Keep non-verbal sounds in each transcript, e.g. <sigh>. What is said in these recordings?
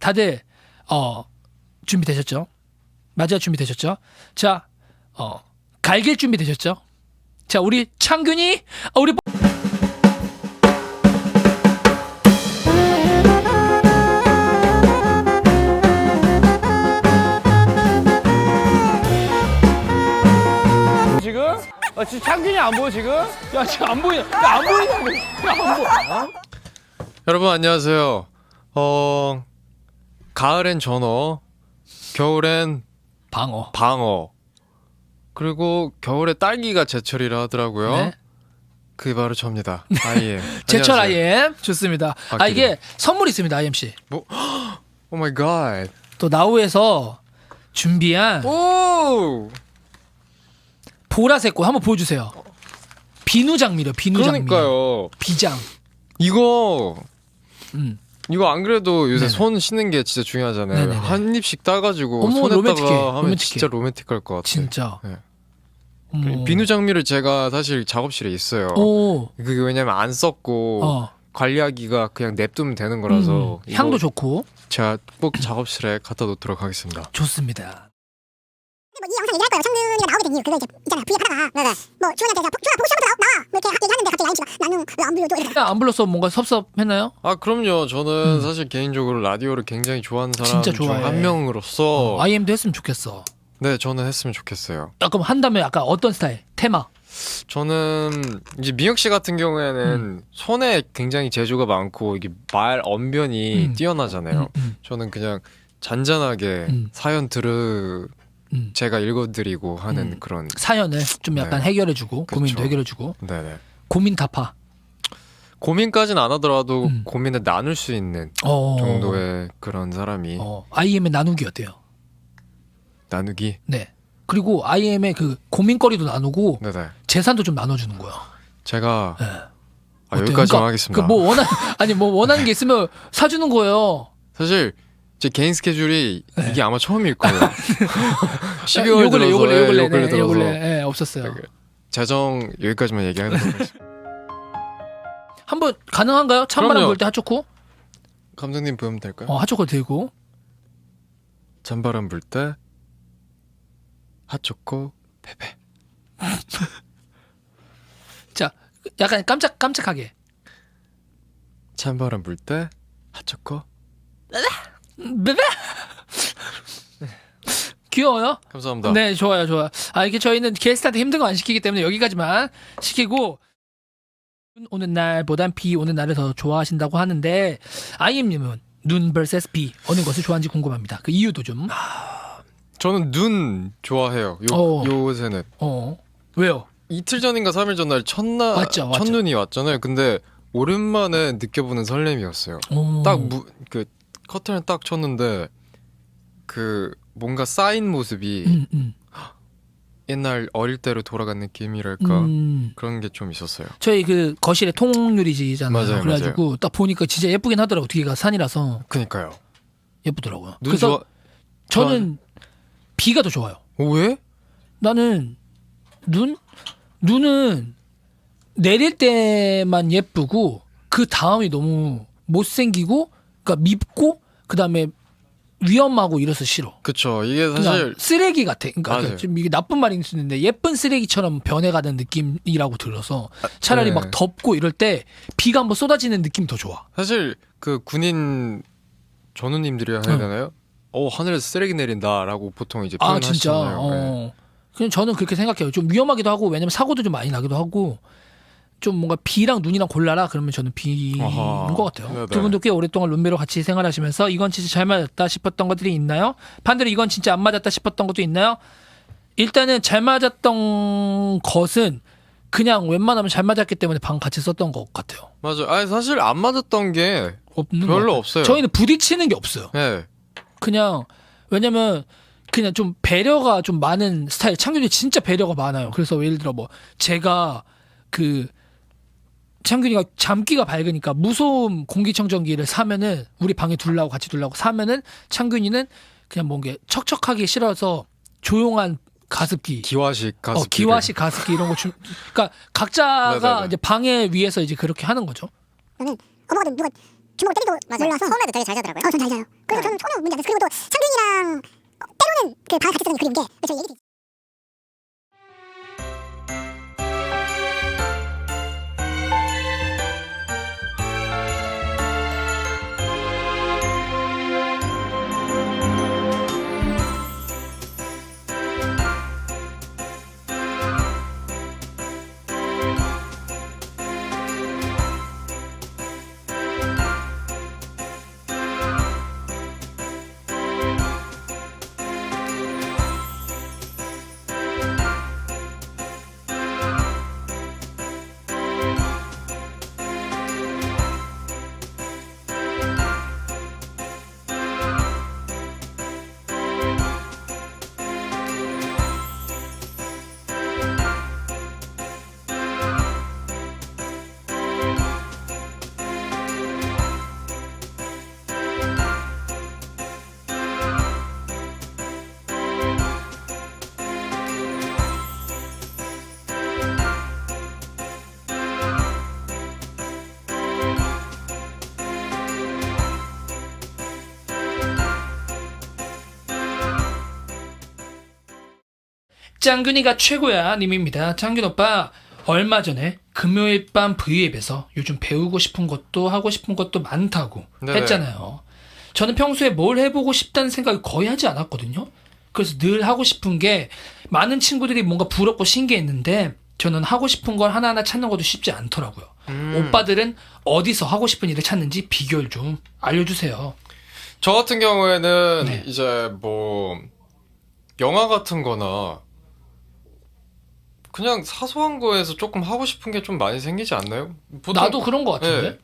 다들 어 준비되셨죠? 맞아 준비되셨죠? 자, 어 갈길 준비되셨죠? 자, 우리 창균이 어, 우리 지금? 아, 지금 창균이 안 보여 지금? 야 지금 안 보이냐? 야 안 보이냐고? 야안 보여? 여러분 안녕하세요. 어 가을엔 전어, 겨울엔 방어. 방어, 그리고 겨울에 딸기가 제철이라 하더라고요. 네. 그게 바로 접니다. 아이엠. <laughs> 제철 안녕하세요. IM 좋습니다. 아 아, 이게 선물 있습니다 IMC. 오 마이 갓. 또 나우에서 준비한 오. 보라색 꽃 한번 보여주세요. 비누 장미려 비누 장미. 그러니까요. 비장. 이거 음. 이거 안 그래도 요새 네네. 손 씻는 게 진짜 중요하잖아요. 네네네. 한 입씩 따가지고 어머, 손에다가 로맨틱해. 하면 로맨틱해. 진짜 로맨틱할 것 같아요. 진짜. 네. 어머. 비누 장미를 제가 사실 작업실에 있어요. 오. 그게 왜냐면 안 썼고 어. 관리하기가 그냥 냅두면 되는 거라서 음, 향도 좋고 제가 꼭 작업실에 갖다 놓도록 하겠습니다. 좋습니다. 뭐이 영상 얘기할 거예요. 이유 그거 이제 있잖아요. 브이앱 하다가 네네. 뭐 주원한테 저 주원 보고 싶어서 나와 나와 뭐 이렇게 얘기하는데 갑자기 라인 씨가 나는 왜 안 불러줘 그냥 안 불러서 뭔가 섭섭했나요? 아 그럼요. 저는 사실 개인적으로 라디오를 굉장히 좋아하는 사람 음. 진짜 중 좋아해. 한 명으로서 어, IM도 했으면 좋겠어. 네 저는 했으면 좋겠어요. 아, 그럼 한다면 약간 어떤 스타일? 테마. 저는 이제 민혁 씨 같은 경우에는 손에 굉장히 재주가 많고 이게 말 언변이 음. 뛰어나잖아요. 음, 음, 저는 그냥 잔잔하게 음. 사연 들으 음. 제가 읽어드리고 하는 음. 그런 사연을 좀 약간 네. 해결해주고 고민도 그쵸. 해결해주고 네네 고민 타파. 고민까지는 안 하더라도 음. 고민을 나눌 수 있는 어. 정도의 그런 사람이 어, IM의 나누기 어때요? 나누기 네. 그리고 IM의 그 고민거리도 나누고 네네 재산도 좀 나눠주는 거야. 제가 네. 아, 어때요? 여기까지만 그러니까 하겠습니다. 그뭐 원한 아니 뭐 원하는 게 있으면 사주는 거예요. 사실 제 개인 스케줄이 이게 아마 처음일 거예요. 12월 네. 요 근래 요 근래 요 근래 요 근래 네, 요 들어서 근래 예, 없었어요. 네, 재정 여기까지만 얘기하도록 하겠습니다. <laughs> 한번 가능한가요? 찬바람 그럼요. 불때 핫초코? 감독님 보면 될까요? 어, 핫초코 들고 찬바람 불 때 핫초코 페페 <laughs> 자 약간 깜짝 깜짝하게 찬바람 불 때 핫초코 베베 귀여워요? 감사합니다. 네 좋아요 좋아요. 아 이게 저희는 게스트한테 힘든 거 안 시키기 때문에 여기까지만 시키고 눈 오는 날보단 비 오는 날을 더 좋아하신다고 하는데 아이엠님은 눈 vs 비 어느 것을 좋아하는지 궁금합니다. 그 이유도 좀. 저는 눈 좋아해요. 요 어. 요새는 어 왜요? 이틀 전인가 3일 전날 첫날 왔죠, 왔죠. 첫눈이 왔잖아요. 근데 오랜만에 느껴보는 설렘이었어요. 어. 딱그 커튼을 딱 쳤는데 그 뭔가 쌓인 모습이 음, 음. 옛날 어릴 때로 돌아간 느낌이랄까 음. 그런 게 좀 있었어요. 저희 그 거실에 통유리지잖아요. 맞아요, 그래가지고 딱 보니까 진짜 예쁘긴 하더라고. 뒤가 산이라서 그니까요. 예쁘더라고요. 눈 그래서 좋아. 저는 비가 더 좋아요. 어, 왜? 나는 눈 눈은 내릴 때만 예쁘고 그 다음이 너무 못생기고 그러니까 밉고 그 다음에 위험하고 이래서 싫어. 그쵸. 이게 그냥 사실 쓰레기 같아. 그러니까 맞아요. 좀 이게 나쁜 말일 수 있는데 예쁜 쓰레기처럼 변해가는 느낌이라고 들어서 차라리 네. 막 덥고 이럴 때 비가 한번 쏟아지는 느낌이 더 좋아. 사실 그 군인 전우님들이 해야 응. 되나요? 어 하늘에서 쓰레기 내린다라고 보통 이제 아 진짜. 표현하시잖아요. 네. 어. 그냥 저는 그렇게 생각해요. 좀 위험하기도 하고 왜냐면 사고도 좀 많이 나기도 하고 좀 뭔가 비랑 눈이랑 골라라 그러면 저는 비인 아하. 것 같아요. 네네. 두 분도 꽤 오랫동안 룸메로 같이 생활하시면서 이건 진짜 잘 맞았다 싶었던 것들이 있나요? 반대로 이건 진짜 안 맞았다 싶었던 것도 있나요? 일단은 잘 맞았던 것은 그냥 웬만하면 잘 맞았기 때문에 방 같이 썼던 것 같아요. 맞아요. 아니 사실 안 맞았던 게 없는 것 별로 같아요. 없어요. 저희는 부딪히는 게 없어요. 네. 그냥 왜냐면 그냥 좀 배려가 좀 많은 스타일 창균이 진짜 배려가 많아요 그래서 예를 들어 뭐 제가 그 창균이가 잠기가 밝으니까 무소음 공기청정기를 사면은 우리 방에 둘라고 같이 둘라고 사면은 창균이는 그냥 뭔게 척척하기 싫어서 조용한 가습기 기와식 가습기. 어, 기와식 가습기 이런 거 좀, 그러니까 각자가 네네네. 이제 방에 위해서 이제 그렇게 하는 거죠. 저는 어머거든 누가 주먹 때리도 몰라서 처음에도 되게 잘 자더라고요. 어, 전잘 자요. 그래서 그래서 저는 전혀 문제 안 됐어요. 그리고 또 창균이랑 어, 때로는 그 방을 같이 쓰는 그리운 게저 얘기 짱균이가 최고야 님입니다. 짱균 오빠 얼마 전에 금요일 밤 V앱에서 요즘 배우고 싶은 것도 하고 싶은 것도 많다고 네네. 했잖아요. 저는 평소에 뭘 해보고 싶다는 생각을 거의 하지 않았거든요. 그래서 늘 하고 싶은 게 많은 친구들이 뭔가 부럽고 신기했는데 저는 하고 싶은 걸 하나하나 찾는 것도 쉽지 않더라고요. 음. 오빠들은 어디서 하고 싶은 일을 찾는지 비결 좀 알려주세요. 저 같은 경우에는 네. 이제 뭐 영화 같은 거나 그냥 사소한 거에서 조금 하고 싶은 게 좀 많이 생기지 않나요? 보통- 나도 그런 것 같은데.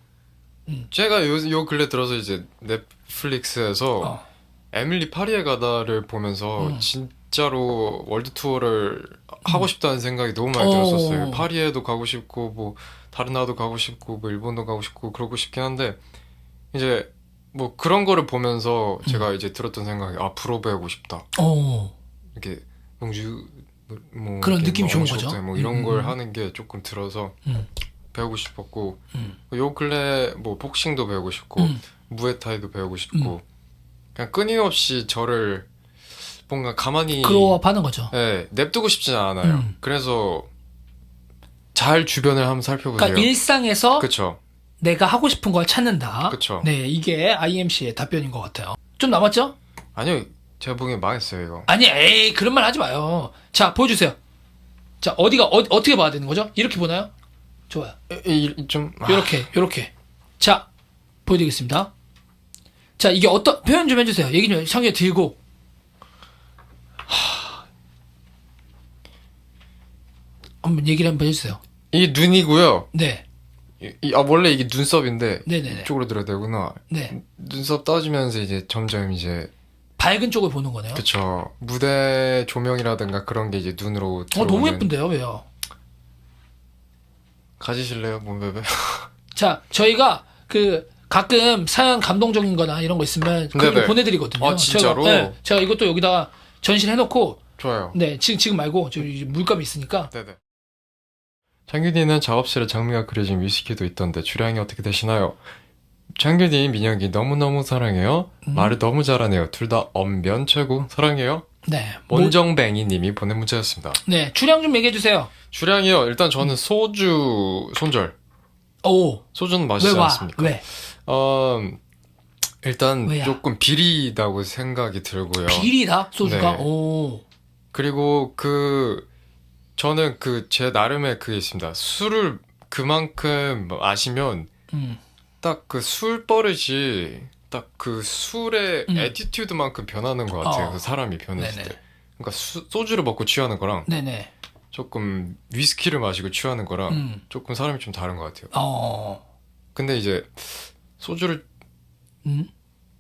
네. 제가 요, 요 근래 들어서 이제 넷플릭스에서 어. 에밀리 파리에 가다를 보면서 음. 진짜로 월드 투어를 하고 싶다는 생각이 너무 많이 어. 들었었어요. 파리에도 가고 싶고 뭐 다른 나라도 가고 싶고 뭐 일본도 가고 싶고 그러고 싶긴 한데 이제 뭐 그런 거를 보면서 음. 제가 이제 들었던 생각이 아 불어 배우고 싶다. 어. 이렇게 농주 뭐 그런 이렇게 느낌이 뭐 좋은 거죠. 없어요. 뭐 이런 음, 걸 음. 하는 게 조금 들어서 음. 배우고 싶었고 음. 요 근래 뭐 복싱도 배우고 싶고 음. 무에타이도 배우고 싶고 그냥 끊임없이 저를 뭔가 가만히 그로업 하는 거죠. 예, 냅두고 싶지는 않아요. 음. 그래서 잘 주변을 한번 살펴보세요. 그러니까 일상에서 그쵸. 내가 하고 싶은 걸 찾는다. 그쵸. 네, 이게 IMC의 답변인 것 같아요. 좀 남았죠? 아니요, 제가 보기엔 망했어요, 이거. 아니, 에이, 그런 말 하지 마요. 자, 보여주세요. 자, 어디가, 어, 어떻게 봐야 되는 거죠? 이렇게 보나요? 좋아요. 이, 이- 좀, 아, 요렇게, 요렇게. 자, 보여드리겠습니다. 자, 이게 어떤, 표현 좀 해주세요. 얘기 좀, 성에 들고. 한번 얘기를 한번 해주세요. 이게 눈이고요. 네, 이, 이- 아, 원래 이게 눈썹인데, 네네네. 이쪽으로 들어야 되구나. 네. 눈썹 떠지면서 이제 점점 이제, 밝은 쪽을 보는 거네요. 그쵸. 무대 조명이라든가 그런 게 이제 눈으로 어, 들어오는. 너무 예쁜데요, 왜요? 가지실래요, 몸베베? <laughs> 자, 저희가 그 가끔 사연 감동적인 거나 이런 거 있으면 그걸 네네. 보내드리거든요. 아, 진짜로? 제가, 네, 제가 이것도 여기다가 전시를 해놓고, 좋아요. 네, 지금, 지금 말고, 저 이제 물감이 있으니까. 네네. 창균이는 작업실에 장미가 그려진 위스키도 있던데 주량이 어떻게 되시나요? 창균이 민혁이 너무너무 사랑해요. 음. 말을 너무 잘하네요. 둘 다 엄변 최고 사랑해요. 네. 뭐, 원정뱅이 님이 보낸 문자였습니다. 네, 주량 좀 얘기해 주세요. 주량이요. 일단 저는 소주 손절. 오, 소주는 왜 마시지 와? 않습니까? 왜? 어, 일단 왜야? 조금 비리다고 생각이 들고요. 비리다? 소주가? 네. 오. 그리고 그 저는 그 제 나름의 그게 있습니다. 술을 그만큼 마시면 음. 딱 그 술 버릇이 딱 그 술의 음. 에티튜드만큼 변하는 것 같아요. 어. 그 사람이 변했을 네네. 때. 그러니까 수- 소주를 먹고 취하는 거랑 네네. 조금 위스키를 마시고 취하는 거랑 음. 조금 사람이 좀 다른 것 같아요. 어. 근데 이제 소주를 음.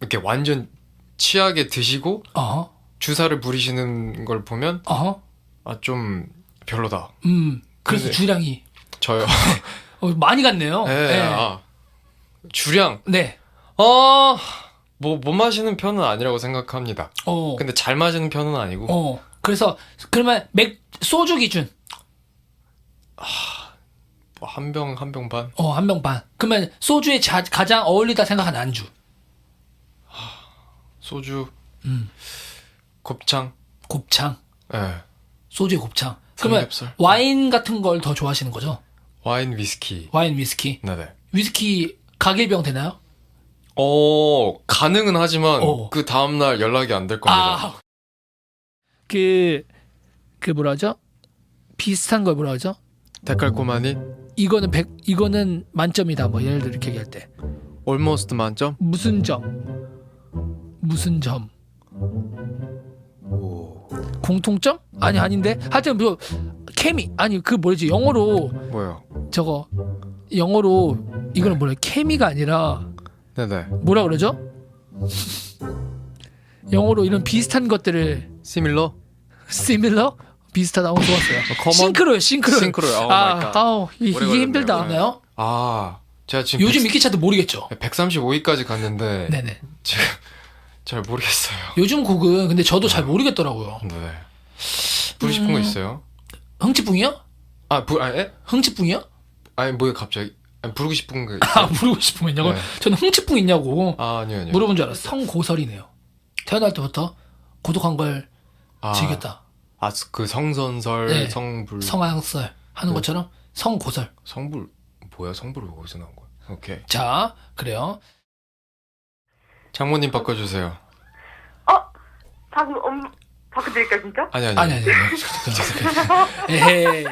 이렇게 완전 취하게 드시고 어. 주사를 부리시는 걸 보면 어. 아좀 별로다. 음. 그래서 근데- 주량이 저요. <laughs> 어, 많이 갔네요. 네, 네. 아, 주량. 네. 어, 뭐, 못 마시는 편은 아니라고 생각합니다. 어. 근데 잘 마시는 편은 아니고. 어. 그래서 그러면 맥 소주 기준 뭐한 병, 한 병 반? 어 한 병 반. 그러면 소주에 자- 가장 어울리다 생각하는 안주. 소주, 음. 곱창, 곱창, 예, 소주에 곱창. 그러면 삼겹살. 와인 같은 걸 더 좋아하시는 거죠? 와인, 위스키. 와인, 위스키. 네네. 위스키 가게병 되나요? 어 가능은 하지만 어. 그 다음 날 연락이 안 될 겁니다. 아, 그, 그 뭐라 하죠? 비슷한 걸 뭐라 하죠? 데칼코마니 이거는 백, 이거는 만점이다. 뭐 예를 들어 이렇게 얘기할 때 almost 만점. 무슨 점, 무슨 점, 오 공통점? 아니 아닌데. 하여튼 뭐 케미 아니 그 뭐지 영어로 뭐요? 저거 영어로 이거는 뭐래 케미가 아니라 네네. 뭐라 그러죠? 영어로 이런 비슷한 것들을 시밀러. similar 비슷하다. 어, 좋았어요. 싱크로요, 싱크로. 싱크로요. 오 아, 마이 갓. 아우 이, 오래 걸렸네요. 힘들다. 네. 나요? 아 제가 지금 요즘 미키 차트 모르겠죠. 135위까지 갔는데 네네. 지금 잘 모르겠어요. 요즘 곡은 근데 저도 잘 모르겠더라고요. 네. 부르고 싶은 거 음. 있어요? 흥치풍이요? 아, 부, 아, 에? 흥치풍이요? 아니, 뭐야, 갑자기. 아니, 부르고 싶은 거 있어요? 아 부르고 싶으면요. 네. 저는 흥치풍 있냐고 아, 아니요, 아니요. 물어본 줄 알았어. 성고설이네요. 태어날 때부터 고독한 걸 아, 즐겼다. 아, 그 성선설, 네. 성불. 성황설 하는 네. 것처럼 성고설. 성불, 뭐야, 성불이 어디서 나온 거야? 오케이. 자 그래요. 장모님 바꿔주세요. 방금 엄 바꿔드릴까요 진짜? 아니, 아니. 아니 아니 아니. 에헤이.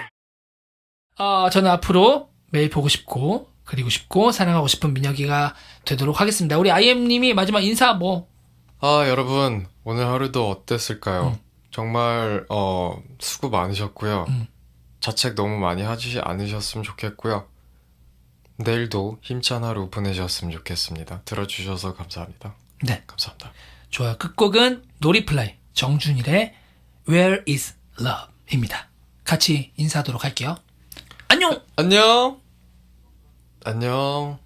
아 <laughs> 저는 앞으로 매일 보고 싶고 그리고 싶고 사랑하고 싶은 민혁이가 되도록 하겠습니다. 우리 IM님이 마지막 인사 뭐 아, 여러분, 오늘 하루도 어땠을까요? 음. 정말, 어, 수고 많으셨고요. 음. 자책 너무 많이 하지 않으셨으면 좋겠고요. 내일도 힘찬 하루 보내셨으면 좋겠습니다. 들어주셔서 감사합니다. 네. 감사합니다. 좋아요. 끝곡은 노리플라이 정준일의 Where is Love입니다. 같이 인사하도록 할게요. 안녕. 안녕! 안녕.